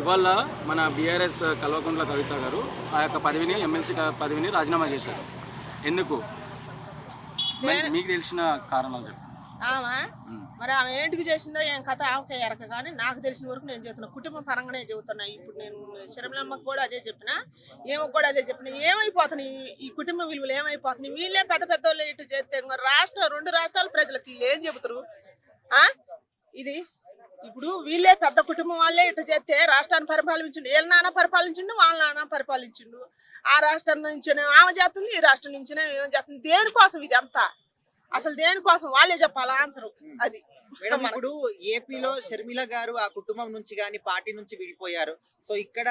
ఇవాళ మన బీఆర్ఎస్ కల్వకుంట్ల కవిత గారు ఆ యొక్క పదవిని ఎమ్మెల్సీ పదవిని రాజీనామా చేశారు. ఎందుకు? మరి మీకు తెలిసిన కారణాలు చెప్పండి. ఆమె? మరి ఆమె ఏంటికి చేసిందో ఏం కథ ఆమెకే ఎరక కానీ నాకు తెలిసిన వరకు నేను చెబుతున్నా. కుటుంబ పరంగానే చెబుతున్నా. ఇప్పుడు నేను శర్మలమ్మకు కూడా అదే చెప్పిన ఏమకు కూడా అదే చెప్పిన. ఏమైపోతున్నాయి? ఈ- కుటుంబ విలువలు ఏమైపోతున్నాయి? వీళ్ళే పెద్ద పెద్ద వాళ్ళు ఇటు చేస్తే రాష్ట్ర రెండు రాష్ట్రాల ప్రజలకి ఏం చెబుతారు? ఆ? ఇది ఇప్పుడు వీళ్ళే పెద్ద కుటుంబం వాళ్ళే ఇటు చేస్తే రాష్ట్రాన్ని పరిపాలించిండు. వీళ్ళ నాన్న పరిపాలించిండు వాళ్ళ నాన్న పరిపాలించిండు. ఆ రాష్ట్రం నుంచినే ఆమె చేస్తుంది ఈ రాష్ట్రం నుంచినే ఏం చేస్తుంది. దేనికోసం ఇది అంతా అసలు దేనికోసం? వాళ్ళే చెప్పాలి? ఆన్సర్ అది. మేడం ఇప్పుడు ఏపీలో షర్మిల గారు ఆ కుటుంబం నుంచి గాని పార్టీ నుంచి విడిపోయారు. సో ఇక్కడ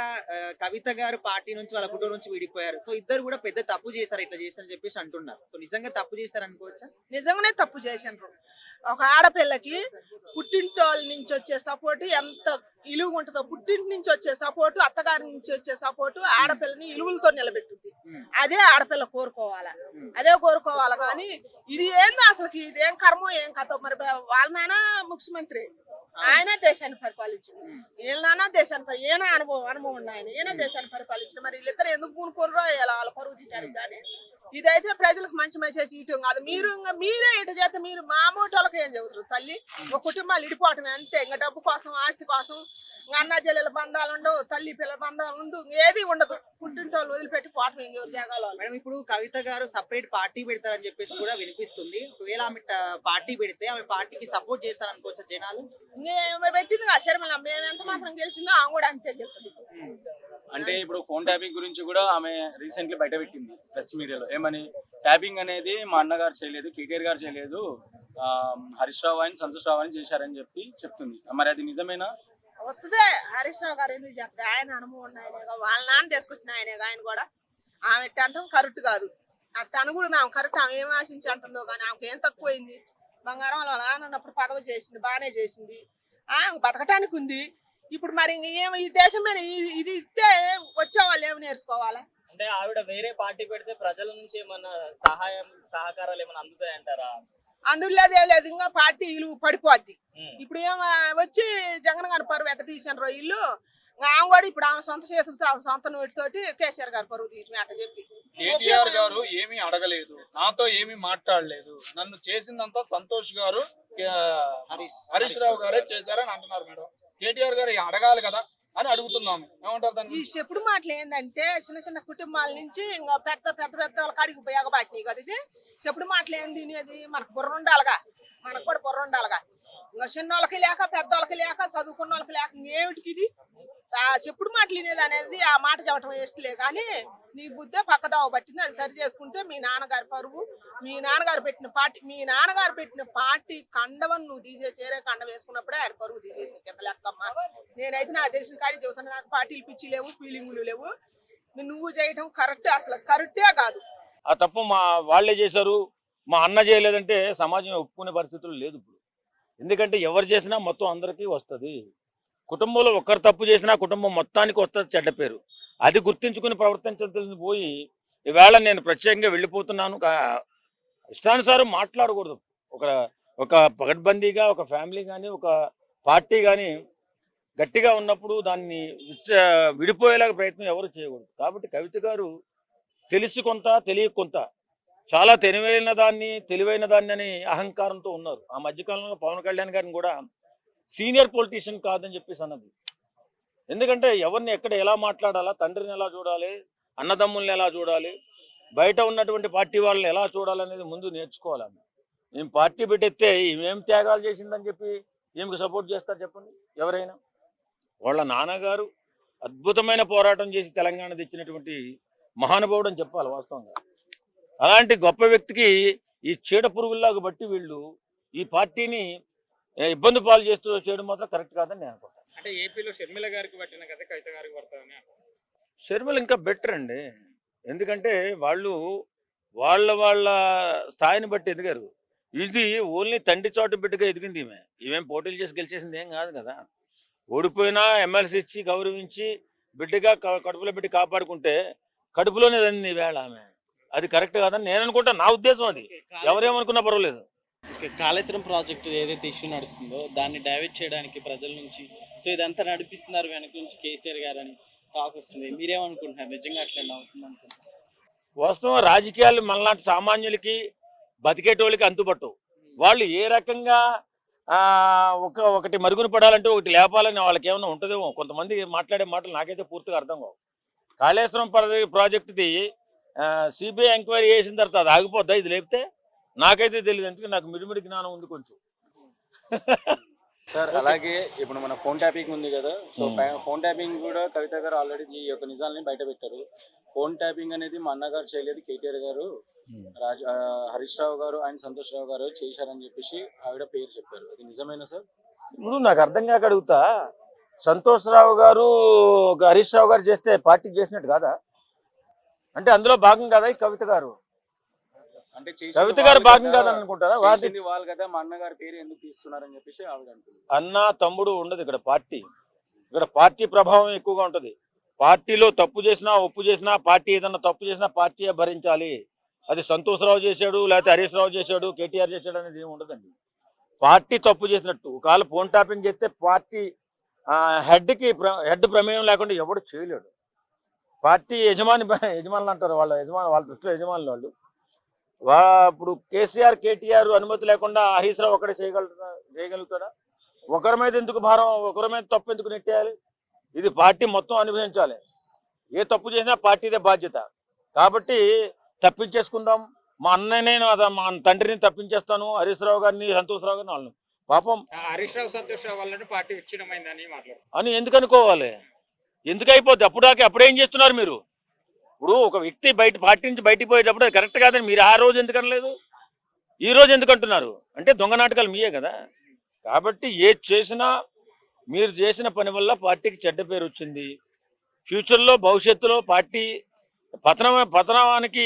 కవిత గారు పార్టీ నుంచి వాళ్ళ కుటుంబం నుంచి విడిపోయారు. సో ఇద్దరు కూడా పెద్ద తప్పు చేశారు ఇట్లా చేశారని చెప్పేసి అంటున్నారు. సో నిజంగా తప్పు చేశారు అనుకోవచ్చా? నిజంగానే తప్పు చేసినారు ఒక ఆడపిల్లకి పుట్టింటోళ్ళ నుంచి వచ్చే సపోర్ట్ ఎంత ఇలువ ఉంటుందో పుట్టింటి నుంచి వచ్చే సపోర్ట్ అత్తగారి నుంచి వచ్చే సపోర్ట్ ఆడపిల్లని ఇలువలతో నిలబెట్టుద్ది ఉమ్. అదే ఆడపిల్ల కోరుకోవాలా. అదే కోరుకోవాలి. కానీ ఇది ఏందో అసలుకి ఇది ఏం కర్మో ఏం కథ. మరి వాళ్ళ నాన్న ముఖ్యమంత్రి. ఆయన దేశాన్ని పరిపాలించింది వీళ్ళ దేశాన్ని పరి- ఈయన అనుభవం అనుభవం ఉంది ఆయన. ఈయన దేశాన్ని పరిపాలించిన మరి వీళ్ళిద్దరు ఎందుకు కూనుకోరు వాళ్ళ పరువు తీయడానికి కానీ ఇదైతే ప్రజలకు మంచి మెసేజ్ ఇయటం కాదు. మీరు ఇంకా మీరే ఇటు చేస్తే మీరు మామూలు వాళ్ళకి ఏం చెబుతారు తల్లి? ఒక కుటుంబాలు ఇడిపోవటం అంతే. ఇంకా డబ్బు కోసం ఆస్తి కోసం ఇంకా అన్న చెల్లెల బంధాలు ఉండవు తల్లి పిల్లల బంధాలు ఉండు ఏది ఉండదు. పుట్టింటోళ్ళు వదిలిపెట్టి పోవటం ఇంకెవరు జాగాలో. మేడం ఇప్పుడు కవిత గారు సపరేట్ పార్టీ పెడతారని చెప్పేసి కూడా వినిపిస్తుంది. ఒకవేళ ఆమె పార్టీ పెడితే ఆమె పార్టీకి సపోర్ట్ చేస్తారనుకోవచ్చా జనాలు? మేము పెట్టింది కదా శర్మల. మేము ఎంత మాత్రం గెలిచిందో ఆమె కూడా అంతే చెప్తుంది. అంటే ఇప్పుడు ఫోన్ ట్యాపింగ్ గురించి కూడా ఆమె రీసెంట్లీ బయట పెట్టింది ప్రెస్ మీడియాలో. ఏమని? ట్యాపింగ్ అనేది మా అన్నగారు చేయలేదు కేటీఆర్ గారు చేయలేదు. ఆ, హరీష్ రావు అని సంతోష్ రావు అని చేశారని చెప్పి చెప్తుంది. మరి అది నిజమేనా? వస్తుందే హరీష్ రావు గారు ఎందుకు చెప్తే ఆయన అనుభవం ఉన్న వాళ్ళ నాన్న తీసుకొచ్చిన ఆయనే ఆయన కూడా. ఆమె అంటాం? కరెక్ట్ కాదు. అట్ట అనకూడదు ఆమె కరెక్ట్ ఆమె ఏం ఆశించి అంటుందో కానీ ఆమెకు ఏం తక్కువైంది? బంగారం వాళ్ళ నాన్న ఉన్నప్పుడు పదవి చేసింది బాగానే చేసింది. ఆమె బతకటానికి ఉంది. ఇప్పుడు మరి ఇంక ఏం ఈ దేశం మీద ఇది ఇస్తే వచ్చే వాళ్ళు ఏమి నేర్చుకోవాలి? అంటే ఆవిడ వేరే పార్టీ పెడితే ప్రజల నుంచి ఏమన్నా సహాయం సహకారాలు ఏమైనా అందుతాయి అంటారా అందులో ఏం లేదు. ఇంకా పార్టీ ఇల్లు పడిపోద్ది. ఇప్పుడు ఏం వచ్చి జగన్ గారి పరువు ఎట్ట తీసాను ఇల్లు ఇంకా ఆమె కూడా ఇప్పుడు ఆమె సొంత చేతులతో ఆమె సొంత నోటితోటి కేసీఆర్ గారి పరువు తీయటం అట్ట చెప్పి. కేటీఆర్ గారు ఏమీ అడగలేదు. నాతో ఏమీ మాట్లాడలేదు. నన్ను చేసిందంతా సంతోష్ గారు హరీష్ రావు గారే చేశారని అంటున్నారు మేడం. కేటీఆర్ గారు అడగాలి కదా అని అడుగుతున్నాము. ఏమంటారు దాని ఈ గురించి? చెప్పుడు మాటలు ఏంటంటే చిన్న చిన్న కుటుంబాల నుంచి ఇంకా పెద్ద పెద్ద పెద్ద వాళ్ళ కాడికి ఉపయోగపడినాయి కదా ఇది. చెప్పుడు మాటలు ఏం తినేది? మనకు బుర్ర ఉండాలిగా. మనకు కూడా బుర్ర ఉండాలిగా. ఇంకా చిన్న వాళ్ళకి లేక పెద్ద వాళ్ళకి లేక చదువుకున్న వాళ్ళకి లేక ఇంకేమిటికి ఇది? చెప్పుడు మాటలు వినేది అనేది ఆ మాట చెప్పడం ఇష్టలే కానీ నీ బుద్ధే పక్కదావ పట్టింది అది సరి చేసుకుంటే మీ నాన్నగారి పరువు. మీ నాన్నగారు పెట్టిన పార్టీ మీ నాన్నగారు పెట్టిన పార్టీ కండవం నువ్వు తీసే చేరే కండ వేసుకున్నప్పుడే ఆయన పరువు తీసేసిన కింద లెక్కమ్మ. నేనైతే నాకు తెలిసిన కాడి చెబుతున్నా నాకు పార్టీలు పిచ్చి లేవు ఫీలింగులు లేవు. నువ్వు చేయటం కరెక్ట్ అసలు కరెక్టే కాదు. ఆ తప్పు మా వాళ్ళే చేశారు మా అన్న చేయలేదంటే సమాజం ఒప్పుకునే పరిస్థితులు లేదు ఇప్పుడు. ఎందుకంటే ఎవరు చేసినా మొత్తం అందరికీ వస్తుంది. కుటుంబంలో ఒక్కరు తప్పు చేసినా కుటుంబం మొత్తానికి వస్తుంది చెడ్డ పేరు. అది గుర్తించుకుని ప్రవర్తించాల్సింది పోయి ఈవేళ నేను ప్రత్యేకంగా వెళ్ళిపోతున్నాను. ఇష్టానుసారం మాట్లాడకూడదు. ఒక ఒక పగడ్బందీగా ఒక ఫ్యామిలీ కానీ ఒక పార్టీ కానీ గట్టిగా ఉన్నప్పుడు దాన్ని విడిపోయేలాగా ప్రయత్నం ఎవరు చేయకూడదు. కాబట్టి కవిత గారు తెలిసి కొంత తెలియ కొంత. చాలా తెలివైన దాన్ని తెలివైన దాన్ని అని అహంకారంతో ఉన్నారు. ఆ మధ్యకాలంలో పవన్ కళ్యాణ్ గారిని కూడా సీనియర్ పొలిటీషియన్ కాదని చెప్పేసి అన్నది. ఎందుకంటే ఎవరిని ఎక్కడ ఎలా మాట్లాడాలా తండ్రిని ఎలా చూడాలి అన్నదమ్ముల్ని ఎలా చూడాలి బయట ఉన్నటువంటి పార్టీ వాళ్ళని ఎలా చూడాలనేది ముందు నేర్చుకోవాలి మేము పార్టీ పెట్టెత్తే ఏం త్యాగాలు చేసిందని చెప్పి ఈమెకు సపోర్ట్ చేస్తారు చెప్పండి ఎవరైనా? వాళ్ళ నాన్నగారు అద్భుతమైన పోరాటం చేసి తెలంగాణ తెచ్చినటువంటి మహానుభావుడు అని చెప్పాలి వాస్తవంగా. అలాంటి గొప్ప వ్యక్తికి ఈ చీడ పురుగుల్లాగా బట్టి వీళ్ళు ఈ పార్టీని ఇబ్బంది పాలు చేస్తూ చేయడం మాత్రం కరెక్ట్ కాదని నేను అనుకుంటాను అంటే ఏపీలో షర్మిల గారికి పట్టిన కథ కవిత గారికి పడుతుందని షర్మిల ఇంకా బెటర్ అండి. ఎందుకంటే వాళ్ళు వాళ్ళ వాళ్ళ స్థాయిని బట్టి ఎదిగారు. ఇది ఓన్లీ తండ్రి చోటు బిడ్డగా ఎదిగింది ఈమె. ఈమెం పోటీలు చేసి గెలిచేసింది ఏం కాదు కదా. ఓడిపోయినా ఎమ్మెల్సీ ఇచ్చి గౌరవించి బిడ్డగా కడుపులో పెట్టి కాపాడుకుంటే కడుపులోనే తంది వేళ ఆమె. అది కరెక్ట్ కాదని నేను అనుకుంటా. నా ఉద్దేశం అది. ఎవరేమనుకున్నా పర్వాలేదు. కాళేశ్వరం ప్రాజెక్టు ఏదైతే ఇష్యూ నడుస్తుందో దాన్ని డైవర్ట్ చేయడానికి ప్రజల నుంచి సో ఇదంతా నడిపిస్తున్నారు వెనక నుంచి కేసీఆర్ గారు అని టాక్ వస్తుంది. మీరేమనుకుంటున్నారు? నిజంగా అట్లా అవుతుంది అనుకుంటున్నారు? వాస్తవం రాజకీయాలు మనలాంటి సామాన్యులకి బతికేటోళ్ళకి అంతుపట్టు వాళ్ళు ఏ రకంగా ఆ, ఒక ఒకటి మరుగున పడాలంటే ఒకటి లేపాలని వాళ్ళకి ఏమైనా ఉంటుందేమో. కొంతమంది మాట్లాడే మాటలు నాకైతే పూర్తిగా అర్థం కావు. కాళేశ్వరం ప్రాజె- ప్రాజెక్టుది సిబిఐ ఎంక్వైరీ చేసిన తర్వాత అది ఆగిపోద్దా? ఇది లేపితే నాకైతే తెలియదు ఎందుకంటే నాకు మిడిమిడి జ్ఞానం ఉంది కొంచెం. సార్ అలాగే ఇప్పుడు మన ఫోన్ ట్యాపింగ్ ఉంది కదా సో Hmm. ఫోన్ ట్యాపింగ్ కూడా కవిత గారు ఆల్రెడీ ఈ యొక్క నిజాలని బయట పెట్టారు. ఫోన్ ట్యాపింగ్ అనేది మా అన్నగారు చేయలేదు కేటీఆర్ గారు రాజ్ ఆ, హరీష్ రావు గారు అండ్ సంతోష్ రావు గారు చేశారని చెప్పేసి ఆవిడ పేరు చెప్పారు. అది నిజమేనా సార్? ఇప్పుడు నాకు అర్థం కాక అడుగుతా. సంతోష్ రావు గారు హరీష్ రావు గారు చేస్తే పార్టీ చేసినట్టు కాదా? అంటే అందులో భాగం కదా ఈ కవిత గారు? అంటే కవిత గారు భాగం కదా, కాదని అనుకుంటారా వాటి చేసింది వాళ్ళు కదా మా అన్నగారి పేరు ఎందుకు తీస్తున్నారని చెప్పేసి ఆవిడ అంటుంది. అన్న తమ్ముడు ఉండదు ఇక్కడ పార్టీ. ఇక్కడ పార్టీ ప్రభావం ఎక్కువగా ఉంటది. పార్టీలో తప్పు చేసినా ఒప్పు చేసినా పార్టీ ఏదన్నా తప్పు చేసినా పార్టీయే భరించాలి. అది సంతోషరావు చేశాడు లేకపోతే హరీష్ రావు చేశాడు కేటీఆర్ చేశాడు అనేది ఏమి ఉండదండి. పార్టీ తప్పు చేసినట్టు. ఒకవేళ ఫోన్ టాపింగ్ చేస్తే పార్టీ హెడ్కి హెడ్ ప్రమేయం లేకుండా ఎవడు చేయలేడు. పార్టీ యజమాని యజమానులు అంటారు వాళ్ళ యజమాని వాళ్ళ దృష్టిలో యజమానులు వాళ్ళు. వా ఇప్పుడు కేసీఆర్ కేటీఆర్ అనుమతి లేకుండా హరీష్ రావు ఒకటే చేయగలుగుతా చేయగలుగుతాడా? ఒకరి మీద ఎందుకు భారం? ఒకరి మీద తప్పు ఎందుకు నెట్టేయాలి? ఇది పార్టీ మొత్తం అనుభవించాలి. ఏ తప్పు చేసినా పార్టీదే బాధ్యత. కాబట్టి తప్పించేసుకుందాం. మా అన్నయ్యనే నా- మా తండ్రిని తప్పించేస్తాను. హరీష్ రావు గారిని సంతోష్ రావు గారిని వాళ్ళని. పాపం హరీష్ రావు సంతోష్ రావు వల్లనే పార్టీ విచ్ఛిన్నమైందని మాట్లాడు అని ఎందుకు అనుకోవాలి? ఎందుకు అయిపోద్ది? అప్పుడు అప్పుడు చేస్తున్నారు మీరు? ఇప్పుడు ఒక వ్యక్తి బయట పార్టీ నుంచి బయటికి పోయేటప్పుడు అది కరెక్ట్ కాదని మీరు ఆ రోజు ఎందుకు అనలేదు? ఈ రోజు ఎందుకు అంటున్నారు? అంటే దొంగ నాటకాలు మీయే కదా. కాబట్టి ఏది చేసినా మీరు చేసిన పని వల్ల పార్టీకి చెడ్డ పేరు వచ్చింది. ఫ్యూచర్లో భవిష్యత్తులో పార్టీ పతనం పతనానికి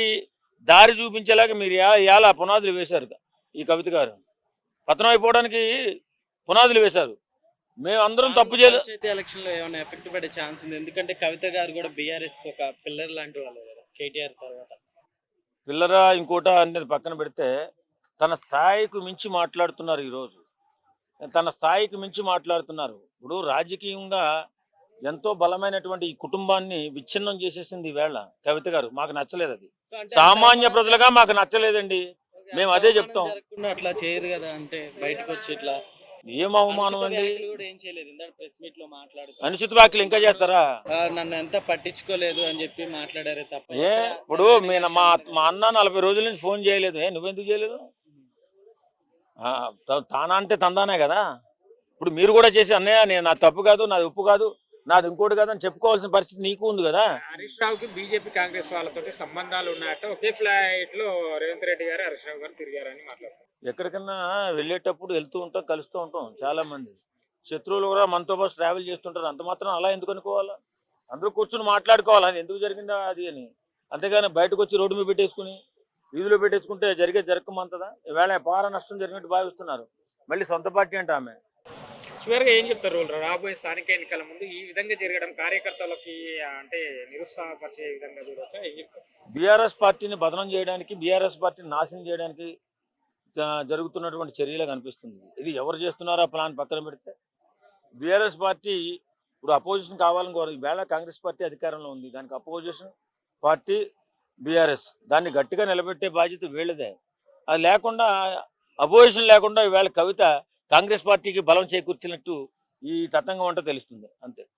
దారి చూపించేలాగా మీరు ఎలా ఇవాళ పునాదులు వేశారు ఈ కవిత గారు. పతనం అయిపోవడానికి పునాదులు వేశారు. మేము అందరం తప్పు చేయలేదు పంచాయతీ ఎలక్షన్లో ఏమైనా ఎఫెక్ట్ పడే ఛాన్స్ ఉంది? ఎందుకంటే కవిత గారు కూడా బీఆర్ఎస్ ఒక పిల్లర్ లాంటి వాళ్ళు కదా కేటీఆర్ తర్వాత. పిల్లరా ఇంకోట అనేది పక్కన పెడితే తన స్థాయికి మించి మాట్లాడుతున్నారు ఈరోజు. తన స్థాయికి మించి మాట్లాడుతున్నారు. ఇప్పుడు రాజకీయంగా ఎంతో బలమైనటువంటి ఈ కుటుంబాన్ని విచ్ఛిన్నం చేసేసింది ఈవేళ కవిత గారు. మాకు నచ్చలేదు అది. సామాన్య ప్రజలుగా మాకు నచ్చలేదండి. మేము అదే చెప్తాం. జరగకుండా అట్లా చేయరు కదా అంటే బయటకు వచ్చి ఇట్లా ఏం అవమానం అనుచిత అండి? వ్యాఖ్యలు కూడా ఏం చేయలేదు. ఇందాక ప్రెస్ మీట్లో మాట్లాడుతూ అనుచిత వ్యాఖ్యలు ఇంకా చేస్తారా? నన్ను ఎంత పట్టించుకోలేదు అని చెప్పి మాట్లాడారే తప్ప ఏ ఇప్పుడు మీ మా అన్న నలభై రోజుల నుంచి ఫోన్ చేయలేదు. ఏ నువ్వెందుకు చేయలేదు? తానా అంటే తందానే కదా? ఇప్పుడు మీరు కూడా చేసి అన్నయ్య నేను నా తప్పు కాదు నాది ఉప్పు కాదు. నాది ఇంకోటి కాదు అని చెప్పుకోవాల్సిన పరిస్థితి నీకు ఉంది కదా. హరీష్ రావుకి బీజేపీ కాంగ్రెస్ వాళ్ళతో సంబంధాలు ఉన్నాయట. ఒకే ఫ్లైట్లో రేవంత్ రెడ్డి గారు హరీష్ రావు గారు తిరిగారని మాట్లాడుతున్నారు. ఎక్కడికన్నా వెళ్ళేటప్పుడు వెళ్తూ ఉంటాం కలుస్తూ ఉంటాం చాలా మంది. శత్రువులు కూడా మనతో పాటు ట్రావెల్ చేస్తుంటారు. అంత మాత్రం అలా ఎందుకు అనుకోవాలా? అందరూ కూర్చుని మాట్లాడుకోవాలి? అది ఎందుకు జరిగిందా అది అని. అంతేగాని బయటకు వచ్చి రోడ్డు మీద పెట్టేసుకుని వీధిలో పెట్టేసుకుంటే జరిగే జరగమంతదా? ఈవేళ పార నష్టం జరిగినట్టు భావిస్తున్నారు. మళ్ళీ సొంత పార్టీ అంటే ఆమె. చివరిగా ఏం చెప్తారు వాళ్ళు రాబోయే స్థానిక ఎన్నికల ముందు ఈ విధంగా జరగడం కార్యకర్తలకి అంటే నిరుత్సాహపరిచే విధంగా చూడవచ్చా ఏం చెప్తారు? బీఆర్ఎస్ పార్టీని బదనం చేయడానికి బీఆర్ఎస్ పార్టీని నాశనం చేయడానికి జరుగుతున్నటువంటి చర్యలు కనిపిస్తుంది. ఇది ఎవరు చేస్తున్నారో ఆ ప్లాన్ పక్కన పెడితే బీఆర్ఎస్ పార్టీ ఇప్పుడు అపోజిషన్ కావాలని కోరు ఈవేళ కాంగ్రెస్ పార్టీ అధికారంలో ఉంది. దానికి అపోజిషన్ పార్టీ బీఆర్ఎస్. దాన్ని గట్టిగా నిలబెట్టే బాధ్యత వీళ్ళదే. అది లేకుండా అపోజిషన్ లేకుండా ఈవేళ కవిత కాంగ్రెస్ పార్టీకి బలం చేకూర్చినట్టు ఈ తతంగం అంటే తెలుస్తుంది అంతే.